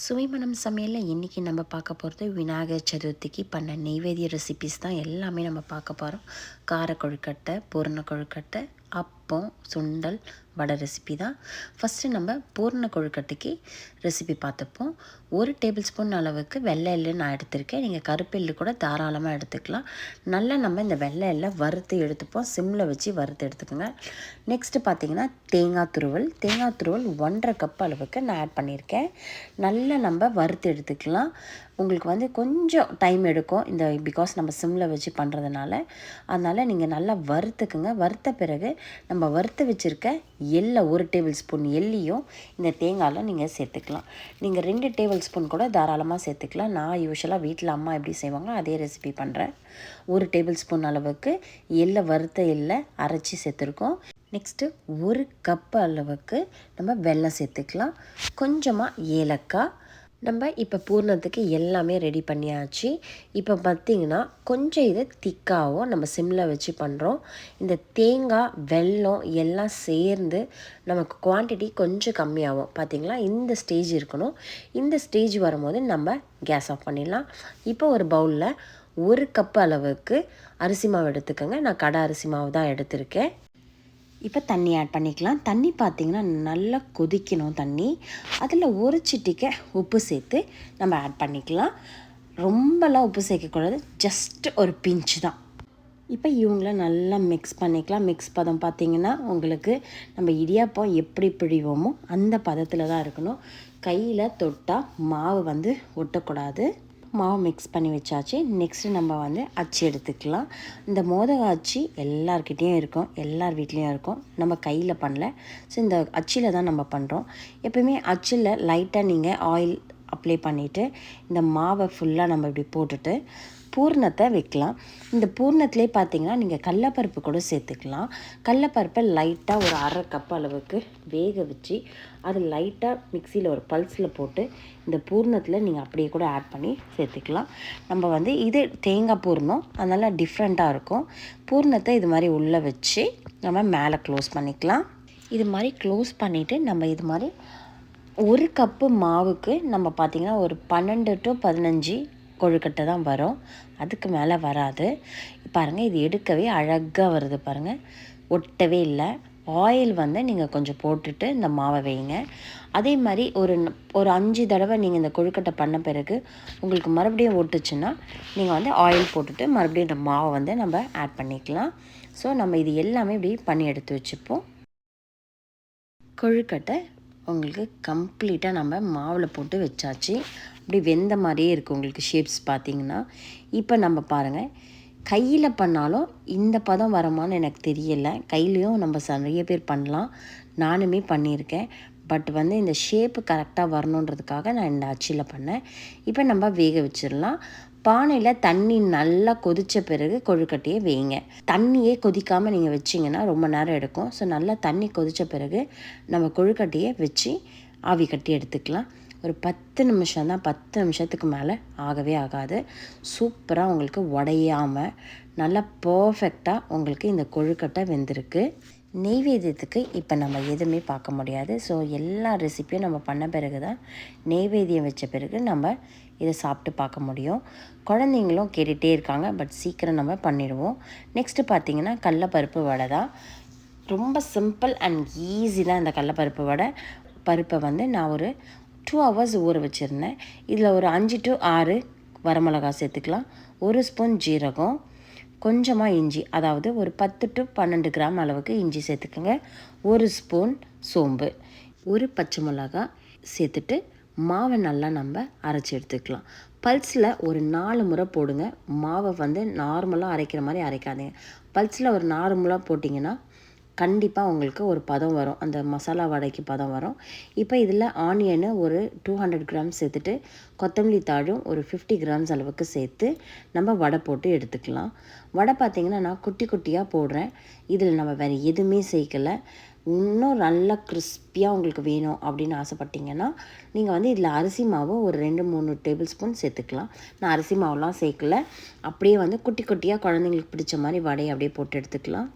சுவைமணம் சமையலில் இன்றைக்கி நம்ம பார்க்க போகிறது விநாயகர் சதுர்த்திக்கு பண்ண நெய்வேதிய ரெசிபிஸ் தான் எல்லாமே நம்ம பார்க்க போகிறோம் கார கொழுக்கட்டை பூர்ண கொழுக்கட்டை அப் அப்பம் சுண்டல் வடை ரெசிபி தான். ஃபஸ்ட்டு நம்ம பூர்ண கொழுக்கட்டைக்கு ரெசிபி பார்த்துப்போம். ஒரு டேபிள் ஸ்பூன் அளவுக்கு வெள்ளை எள்ளு நான் எடுத்திருக்கேன். நீங்கள் கருப்பு எள்ளு கூட தாராளமாக எடுத்துக்கலாம். நல்லா நம்ம இந்த வெள்ளை எல்லை வறுத்து எடுத்துப்போம். சிம்மில் வச்சு வறுத்து எடுத்துக்கோங்க. நெக்ஸ்ட்டு பார்த்தீங்கன்னா தேங்காய் துருவல். தேங்காய் துருவல் ஒன்றரை கப் அளவுக்கு நான் ஆட் பண்ணியிருக்கேன். நல்லா நம்ம வறுத்து எடுத்துக்கலாம். உங்களுக்கு வந்து கொஞ்சம் டைம் எடுக்கும். இந்த பிகாஸ் நம்ம சிம்மில் வச்சு பண்ணுறதுனால அதனால் நீங்கள் நல்லா வறுத்துக்குங்க. வறுத்த பிறகு நம்ம நம்ம வறுத்து வச்சுருக்க எள்ள ஒரு டேபிள் ஸ்பூன் எள்ளியும் இந்த தேங்காயில் நீங்கள் சேர்த்துக்கலாம். நீங்கள் ரெண்டு டேபிள் ஸ்பூன் கூட தாராளமாக சேர்த்துக்கலாம். நான் யூஸ்வலாக வீட்டில் அம்மா எப்படி செய்வாங்க அதே ரெசிபி பண்ணுறேன் ஒரு டேபிள் ஸ்பூன் அளவுக்கு எள்ள வறுத்த எள்ளை அரைச்சி சேர்த்துருக்கோம். நெக்ஸ்ட்டு ஒரு கப் அளவுக்கு நம்ம வெல்லம் சேர்த்துக்கலாம். கொஞ்சமாக ஏலக்காய் நம்ம இப்போ பூர்ணத்துக்கு எல்லாமே ரெடி பண்ணியாச்சு. இப்போ பார்த்திங்கன்னா கொஞ்சம் இது திக்காகவும் நம்ம சிம்மில் வச்சு பண்ணுறோம் இந்த தேங்காய் வெல்லம் எல்லாம் சேர்ந்து நமக்கு குவான்டிட்டி கொஞ்சம் கம்மியாகும். பார்த்திங்களா இந்த ஸ்டேஜ் இருக்கணும். இந்த ஸ்டேஜ் வரும்போது நம்ம கேஸ் ஆஃப் பண்ணிடலாம். இப்போ ஒரு பவுலில் ஒரு கப் அளவுக்கு அரிசி மாவு எடுத்துக்கோங்க. நான் கடை அரிசி மாவு தான் எடுத்திருக்கேன். இப்போ தண்ணி ஆட் பண்ணிக்கலாம். தண்ணி பார்த்திங்கன்னா நல்லா கொதிக்கணும் தண்ணி. அதில் ஒரு சிட்டிக்க உப்பு சேர்த்து நம்ம ஆட் பண்ணிக்கலாம். ரொம்பலாம் உப்பு சேர்க்கக்கூடாது. ஜஸ்ட் ஒரு பிஞ்சு தான். இப்போ இவங்கள நல்லா மிக்ஸ் பண்ணிக்கலாம். மிக்ஸ் பதம் பார்த்திங்கன்னா உங்களுக்கு நம்ம இடியாப்பம் எப்படி பிழிவோமோ அந்த பதத்தில் தான் இருக்கணும். கையில் தொட்டால் மாவு வந்து ஒட்டக்கூடாது. மாவு மிக்ஸ் பண்ணி வச்சாச்சு. நெக்ஸ்ட்டு நம்ம வந்து அச்சு எடுத்துக்கலாம். இந்த மோதக அச்சு எல்லார்கிட்டேயும் இருக்கும். எல்லார் வீட்லேயும் இருக்கும். நம்ம கையில் பண்ணல. ஸோ இந்த அச்சில் தான் நம்ம பண்ணுறோம் எப்போயுமே அச்சில் லைட்டாக நீங்கள் ஆயில் அப்ளை பண்ணிவிட்டு இந்த மாவை ஃபுல்லாக நம்ம இப்படி போட்டுட்டு பூர்ணத்தை வைக்கலாம். இந்த பூர்ணத்திலே பார்த்தீங்கன்னா நீங்கள் கடலப்பருப்பு கூட சேர்த்துக்கலாம். கடலப்பருப்பை லைட்டாக ஒரு அரை கப் அளவுக்கு வேக வச்சு அது லைட்டாக மிக்சியில் ஒரு பல்ஸில் போட்டு இந்த பூர்ணத்தில் நீங்கள் அப்படியே கூட ஆட் பண்ணி சேர்த்துக்கலாம். நம்ம வந்து இது தேங்காய் பூர்ணம் அதனால் டிஃப்ரெண்ட்டாக இருக்கும். பூர்ணத்தை இது மாதிரி உள்ளே வச்சு நம்ம மேலே க்ளோஸ் பண்ணிக்கலாம். இது மாதிரி க்ளோஸ் பண்ணிவிட்டு நம்ம இது மாதிரி ஒரு கப்பு மாவுக்கு நம்ம பார்த்திங்கன்னா ஒரு பன்னெண்டு டு பதினஞ்சு கொழுக்கட்டை தான் வரும். அதுக்கு மேலே வராது. பாருங்கள் இது எடுக்கவே அழகாக வருது பாருங்கள் ஒட்டவே இல்லை. ஆயில் வந்து நீங்கள் கொஞ்சம் போட்டுட்டு இந்த மாவை வைங்க. அதே மாதிரி ஒரு ஒரு அஞ்சு தடவை நீங்கள் இந்த கொழுக்கட்டை பண்ண பிறகு உங்களுக்கு மறுபடியும் ஒட்டுச்சுன்னா நீங்கள் வந்து ஆயில் போட்டுட்டு மறுபடியும் இந்த மாவை வந்து நம்ம ஆட் பண்ணிக்கலாம். ஸோ நம்ம இது எல்லாமே இப்படி பண்ணி எடுத்து வச்சுப்போம். கொழுக்கட்டை உங்களுக்கு கம்ப்ளீட்டாக நம்ம மாவில் போட்டு வச்சாச்சு. அப்படி வெந்த மாதிரியே இருக்குது உங்களுக்கு ஷேப்ஸ் பார்த்திங்கன்னா. இப்போ நம்ம பாருங்கள் கையில் பண்ணாலும் இந்த பதம் வரமான்னு எனக்கு தெரியலை. கையிலையும் நம்ம நிறைய பேர் பண்ணலாம். நானுமே பண்ணியிருக்கேன். பட் வந்து இந்த ஷேப்பு கரெக்டாக வரணுன்றதுக்காக நான் இந்த அச்சில் பண்ணேன். இப்போ நம்ம வேக வச்சிடலாம். பானையில் தண்ணி நல்லா கொதித்த பிறகு கொழுக்கட்டையை வேங்க. தண்ணியே கொதிக்காமல் நீங்கள் வச்சிங்கன்னா ரொம்ப நேரம் எடுக்கும். ஸோ நல்லா தண்ணி கொதித்த பிறகு நம்ம கொழுக்கட்டையை வச்சு ஆவி கட்டி எடுத்துக்கலாம். ஒரு பத்து நிமிஷம் தான் பத்து நிமிஷத்துக்கு மேலே ஆகவே ஆகாது. சூப்பராக உங்களுக்கு உடையாமல் நல்லா பர்ஃபெக்டாக உங்களுக்கு இந்த கொழுக்கட்டை வெந்திருக்கு. நெய்வேத்தியத்துக்கு இப்போ நம்ம எதுவுமே பார்க்க முடியாது. ஸோ எல்லா ரெசிப்பியும் நம்ம பண்ண பிறகு தான் நெய்வேத்தியம் வச்ச பிறகு நம்ம இதை சாப்பிட்டு பார்க்க முடியும். குழந்தைங்களும் கேட்டுகிட்டே இருக்காங்க பட் சீக்கிரம் நம்ம பண்ணிடுவோம். நெக்ஸ்ட்டு பார்த்திங்கன்னா கடலப்பருப்பு வடை தான். ரொம்ப சிம்பிள் அண்ட் ஈஸி தான் இந்த கடலப்பருப்பு வடை. பருப்பை வந்து நான் ஒரு டூ ஹவர்ஸ் ஊற வச்சுருந்தேன். இதில் ஒரு அஞ்சு டு ஆறு வரமிளகா சேர்த்துக்கலாம். ஒரு ஸ்பூன் ஜீரகம் கொஞ்சமாக இஞ்சி அதாவது ஒரு பத்து டு பன்னெண்டு கிராம் அளவுக்கு இஞ்சி சேர்த்துக்கோங்க. ஒரு ஸ்பூன் சோம்பு ஒரு பச்சை மிளகா சேர்த்துட்டு மாவை நல்லா நம்ம அரைச்சி எடுத்துக்கலாம். பல்ஸில் ஒரு நாலு முறை போடுங்க. மாவை வந்து நார்மலாக அரைக்கிற மாதிரி அரைக்காதீங்க. பல்ஸில் ஒரு நாலு முறை போட்டிங்கன்னா கண்டிப்பாக உங்களுக்கு ஒரு பதம் வரும். அந்த மசாலா வடைக்கு பதம் வரும். இப்போ இதில் ஆனியனு ஒரு டூ ஹண்ட்ரட் கிராம்ஸ் சேர்த்துட்டு கொத்தமல்லி தாழும் ஒரு ஃபிஃப்டி கிராம்ஸ் அளவுக்கு சேர்த்து நம்ம வடை போட்டு எடுத்துக்கலாம். வடை பார்த்திங்கன்னா நான் குட்டி குட்டியாக போடுறேன். இதில் நம்ம வேறு எதுவுமே சேர்க்கலை. இன்னும் நல்லா கிறிஸ்பியாக உங்களுக்கு வேணும் அப்படின்னு ஆசைப்பட்டீங்கன்னா நீங்கள் வந்து இதில் அரிசி மாவு ஒரு ரெண்டு மூணு டேபிள் ஸ்பூன் சேர்த்துக்கலாம். நான் அரிசி மாவுலாம் சேர்க்கல. அப்படியே வந்து குட்டி குட்டியாக குழந்தைங்களுக்கு பிடிச்ச மாதிரி வடையை அப்படியே போட்டு எடுத்துக்கலாம்.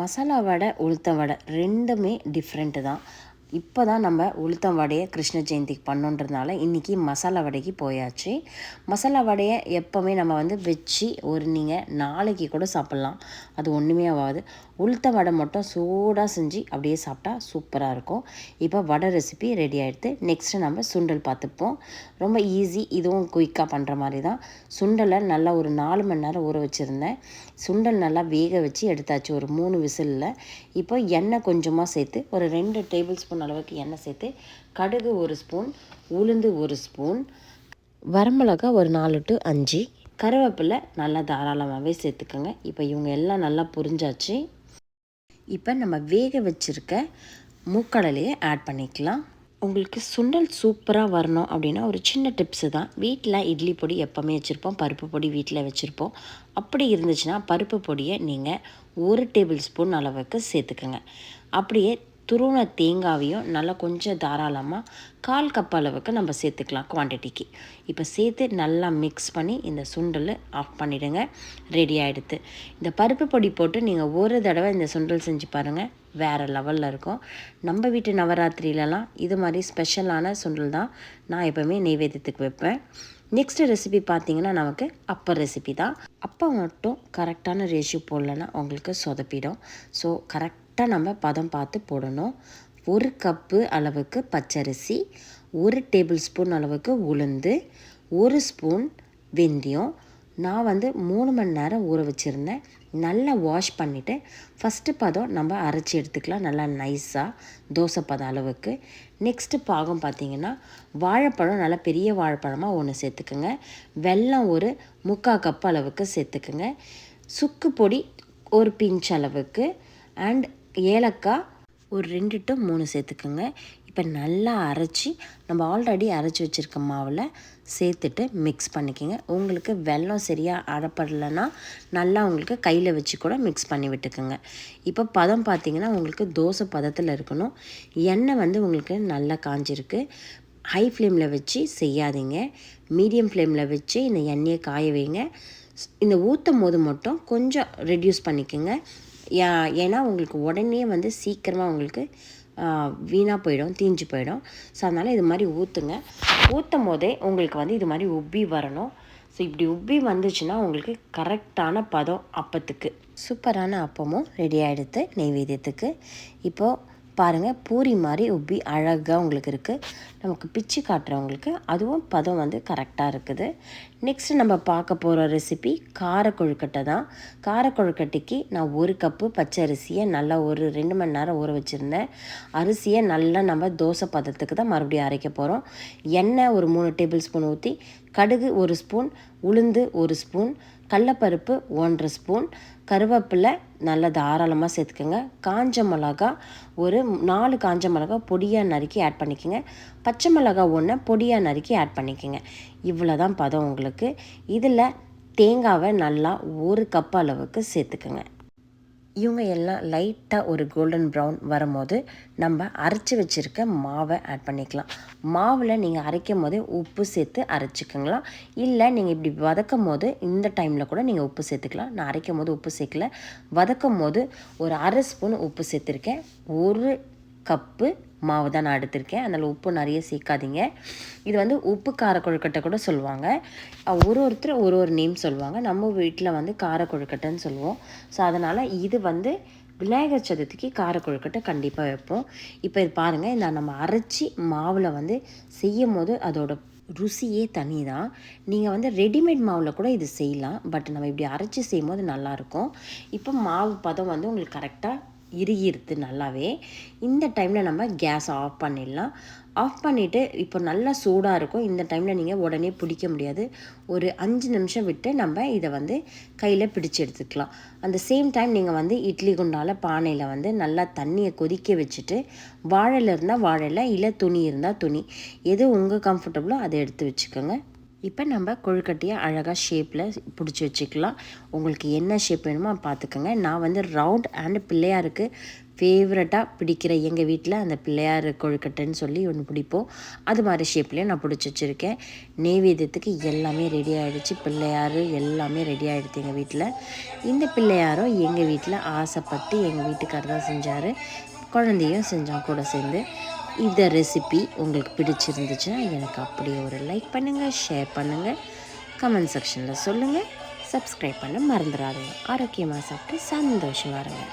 மசாலா வடை உளுத்த வடை ரெண்டுமே டிஃப்ரெண்ட்டு தான். இப்போ தான் நம்ம உளுத்தம் வடையை கிருஷ்ண ஜெயந்திக்கு பண்ணோன்றதுனால இன்றைக்கி மசாலா வடைக்கு போயாச்சு. மசாலா வடையை எப்போவுமே நம்ம வந்து வச்சு ஒரு நீங்கள் நாளைக்கு கூட சாப்பிட்லாம். அது ஒன்றுமே ஆகாது. உளுத்த வடை மட்டும் சூடாக செஞ்சு அப்படியே சாப்பிட்டா சூப்பராக இருக்கும். இப்போ வடை ரெசிபி ரெடி ஆகிடுது நெக்ஸ்ட்டு நம்ம சுண்டல் பார்த்துப்போம். ரொம்ப ஈஸி இதுவும் குயிக்காக பண்ணுற மாதிரி தான் சுண்டலை நல்லா ஒரு நாலு மணி நேரம் ஊற வச்சுருந்தேன். சுண்டல் நல்லா வேக வச்சு எடுத்தாச்சு ஒரு மூணு விசிலில். இப்போ எண்ணெய் கொஞ்சமாக சேர்த்து ஒரு ரெண்டு டேபிள் ஸ்பூன் அளவுக்கு எண்ணெய் சேர்த்து கடுகு ஒரு ஸ்பூன் உளுந்து ஒரு ஸ்பூன் வரமிளகா ஒரு நாலு டு அஞ்சு கருவேப்பிலை நல்லா தாராளமாகவே சேர்த்துக்கோங்க. இப்போ இவங்க எல்லாம் நல்லா புரிஞ்சாச்சு. இப்போ நம்ம வேக வச்சுருக்க மூக்கடலையை ஆட் பண்ணிக்கலாம். உங்களுக்கு சுண்டல் சூப்பராக வரணும் அப்படின்னா ஒரு சின்ன டிப்ஸு தான். வீட்டில் இட்லி பொடி எப்போவுமே வச்சுருப்போம் பருப்பு பொடி வீட்டில் வச்சுருப்போம். அப்படி இருந்துச்சுன்னா பருப்பு பொடியை நீங்கள் ஒரு டேபிள் ஸ்பூன் அளவுக்கு சேர்த்துக்கோங்க. அப்படியே துருவன தேங்காவையும் நல்லா கொஞ்சம் தாராளமாக கால் கப் அளவுக்கு நம்ம சேர்த்துக்கலாம் குவான்டிட்டிக்கு இப்போ சேர்த்து நல்லா மிக்ஸ் பண்ணி இந்த சுண்டல் ஆஃப் பண்ணிவிடுங்க ரெடி ஆகிடுது இந்த பருப்பு பொடி போட்டு நீங்கள் ஒரு தடவை இந்த சுண்டல் செஞ்சு பாருங்கள் வேறு லெவலில் இருக்கும். நம்ம வீட்டு நவராத்திரியிலலாம் இது மாதிரி ஸ்பெஷலான சுண்டல் தான் நான் எப்போவுமே நெய்வேத்தியத்துக்கு வைப்பேன். நெக்ஸ்ட் ரெசிபி பார்த்தீங்கன்னா நமக்கு அப்பர் ரெசிபி தான். அப்போ மட்டும் கரெக்டான ரேஷியோ போடலன்னா உங்களுக்கு சொதப்பிடும். ஸோ கரெக்ட் கரெக்டாக நம்ம பதம் பார்த்து போடணும். ஒரு கப்பு அளவுக்கு பச்சரிசி ஒரு டேபிள் ஸ்பூன் அளவுக்கு உளுந்து ஒரு ஸ்பூன் வெந்தயம். நான் வந்து மூணு மணி நேரம் ஊற வச்சுருந்தேன். நல்லா வாஷ் பண்ணிவிட்டு ஃபஸ்ட்டு பதம் நம்ம அரைச்சி எடுத்துக்கலாம். நல்லா நைஸாக தோசை பதம் அளவுக்கு. நெக்ஸ்ட்டு பாகம் பார்த்திங்கன்னா வாழைப்பழம் நல்லா பெரிய வாழைப்பழமாக ஒன்று சேர்த்துக்குங்க. வெல்லம் ஒரு முக்கால் கப் அளவுக்கு சேர்த்துக்குங்க. சுக்கு பொடி ஒரு பிஞ்ச் அளவுக்கு. அண்ட் ஏலக்காய் ஒரு ரெண்டு டு மூணு சேர்த்துக்குங்க. இப்போ நல்லா அரைச்சி நம்ம ஆல்ரெடி அரைச்சி வச்சுருக்க மாவில் சேர்த்துட்டு மிக்ஸ் பண்ணிக்கோங்க. உங்களுக்கு வெல்லம் சரியாக அரைப்படலைன்னா நல்லா உங்களுக்கு கையில் வச்சு கூட மிக்ஸ் பண்ணி விட்டுக்குங்க. இப்போ பதம் பார்த்திங்கன்னா உங்களுக்கு தோசை பதத்தில் இருக்கணும். எண்ணெய் வந்து உங்களுக்கு நல்லா காஞ்சிருக்கு. ஹை ஃப்ளேமில் வச்சு செய்யாதீங்க. மீடியம் ஃப்ளேமில் வச்சு இந்த எண்ணெயை காய வைங்க. இந்த ஊற்றும் போது மட்டும் கொஞ்சம் ரெடியூஸ் பண்ணிக்கோங்க. ஏன்னா உங்களுக்கு உடனே வந்து சீக்கிரமாக உங்களுக்கு வீணாக போயிடும் தீஞ்சு போயிடும். ஸோ அதனால் இது மாதிரி ஊற்றுங்க ஊற்றும் போதே உங்களுக்கு வந்து இது மாதிரி உப்பி வரணும். ஸோ இப்படி உப்பி வந்துச்சுன்னா உங்களுக்கு கரெக்டான பதம் அப்பத்துக்கு. சூப்பரான அப்பமும் ரெடி ஆகிடுது நெய்வேத்தியத்துக்கு. இப்போது பாருங்கள் பூரி மாதிரி உப்பி அழகாக உங்களுக்கு இருக்குது நமக்கு பிச்சு காட்டுறவங்களுக்கு அதுவும் பதம் வந்து கரெக்டாக இருக்குது. நெக்ஸ்ட்டு நம்ம பார்க்க போகிற ரெசிபி கார கொழுக்கட்டை தான். கார கொழுக்கட்டைக்கு நான் ஒரு கப்பு பச்சை அரிசியை நல்லா ஒரு ரெண்டு மணி நேரம் ஊற வச்சுருந்தேன். அரிசியை நல்லா நம்ம தோசை பதத்துக்கு தான் மறுபடியும் அரைக்க போகிறோம் எண்ணெய் ஒரு மூணு டேபிள் ஸ்பூன் ஊற்றி கடுகு ஒரு ஸ்பூன் உளுந்து ஒரு ஸ்பூன் கடலப்பருப்பு ஒன்றரை ஸ்பூன். கருவேப்பிலை நல்லா தாராளமாக சேர்த்துக்கோங்க. காஞ்ச மிளகா ஒரு நாலு காஞ்ச மிளகா பொடியாக நறுக்கி ஆட் பண்ணிக்கோங்க. பச்சை மிளகா ஒன்று பொடியாக நறுக்கி ஆட் பண்ணிக்கோங்க. இவ்வளோ தான் பதம் உங்களுக்கு. இதில் தேங்காவை நல்லா ஒரு கப் அளவுக்கு சேர்த்துக்கோங்க. இவங்க எல்லாம் லைட்டாக ஒரு கோல்டன் ப்ரௌன் வரும்போது நம்ம அரைச்சி வச்சுருக்க மாவை ஆட் பண்ணிக்கலாம். மாவில் நீங்கள் அரைக்கும் போதே உப்பு சேர்த்து அரைச்சிக்கங்களா இல்லை நீங்கள் இப்படி வதக்கும் போது இந்த டைமில் கூட நீங்கள் உப்பு சேர்த்துக்கலாம். நான் அரைக்கும் போது உப்பு சேர்க்கல. வதக்கும் போது ஒரு அரை ஸ்பூன் உப்பு சேர்த்துருக்கேன். ஒரு கப்பு மாவு தான் நான் எடுத்திருக்கேன். அதனால் உப்பு நிறைய சேர்க்காதீங்க. இது வந்து உப்பு கார கொழுக்கட்டை கூட சொல்லுவாங்க. ஒரு ஒருத்தர் ஒரு ஒரு நேம் சொல்லுவாங்க. நம்ம வீட்டில் வந்து கார கொழுக்கட்டைன்னு சொல்லுவோம். ஸோ அதனால் இது வந்து விநாயகர் சதுர்த்திக்கு கார கொழுக்கட்டை கண்டிப்பாக வைப்போம். இப்போ இது பாருங்கள் இந்த நம்ம அரைச்சி மாவில் வந்து செய்யும் போது அதோட ருசியே தனி தான் நீங்கள் வந்து ரெடிமேட் மாவில் கூட இது செய்யலாம். பட் நம்ம இப்படி அரைச்சி செய்யும் போது நல்லாயிருக்கும் இப்போ மாவு பதம் வந்து உங்களுக்கு கரெக்டாக இறுகிருது நல்லாவே. இந்த டைமில் நம்ம கேஸ் ஆஃப் பண்ணிடலாம். ஆஃப் பண்ணிவிட்டு இப்போ நல்லா சூடாக இருக்கும். இந்த டைமில் நீங்கள் உடனே பிடிக்க முடியாது. ஒரு அஞ்சு நிமிஷம் விட்டு நம்ம இதை வந்து கையில் பிடிச்சி எடுத்துக்கலாம். அந்த சேம் டைம் நீங்கள் வந்து இட்லி குண்டால் பானையில் வந்து நல்லா தண்ணியை கொதிக்க வச்சுட்டு வாழையில் இருந்தால் வாழையில் இல்லை துணி இருந்தால் துணி. எது உங்கள் கம்ஃபர்டபுளோ அதை எடுத்து வச்சுக்கோங்க. இப்போ நம்ம கொழுக்கட்டையை அழகாக ஷேப்பில் பிடிச்சி வச்சுக்கலாம். உங்களுக்கு என்ன ஷேப் வேணுமோ பார்த்துக்கோங்க. நான் வந்து ரவுண்ட் அண்ட் பிள்ளையாருக்கு ஃபேவரட்டாக பிடிக்கிற எங்கள் வீட்டில் அந்த பிள்ளையார் கொழுக்கட்டைன்னு சொல்லி ஒன்று பிடிப்போம். அது மாதிரி ஷேப்லேயும் நான் பிடிச்சி வச்சுருக்கேன். நெய்வேத்தியத்துக்கு எல்லாமே ரெடி ஆகிடுச்சு பிள்ளையார் எல்லாமே ரெடி ஆகிடுது எங்கள் வீட்டில். இந்த பிள்ளையாரும் எங்கள் வீட்டில் ஆசைப்பட்டு எங்கள் வீட்டுக்காரர் தான் செஞ்சார். குழந்தையும் செஞ்சோம் கூட சேர்ந்து. இந்த ரெசிபி உங்களுக்கு பிடிச்சிருந்துச்சுன்னா எனக்கு அப்படியே ஒரு லைக் பண்ணுங்கள் ஷேர் பண்ணுங்கள் கமெண்ட் செக்ஷனில் சொல்லுங்கள் சப்ஸ்கிரைப் பண்ண மறந்துடாதீங்க. ஆரோக்கியமாக சாப்பிட்டு சந்தோஷமாக இருங்க.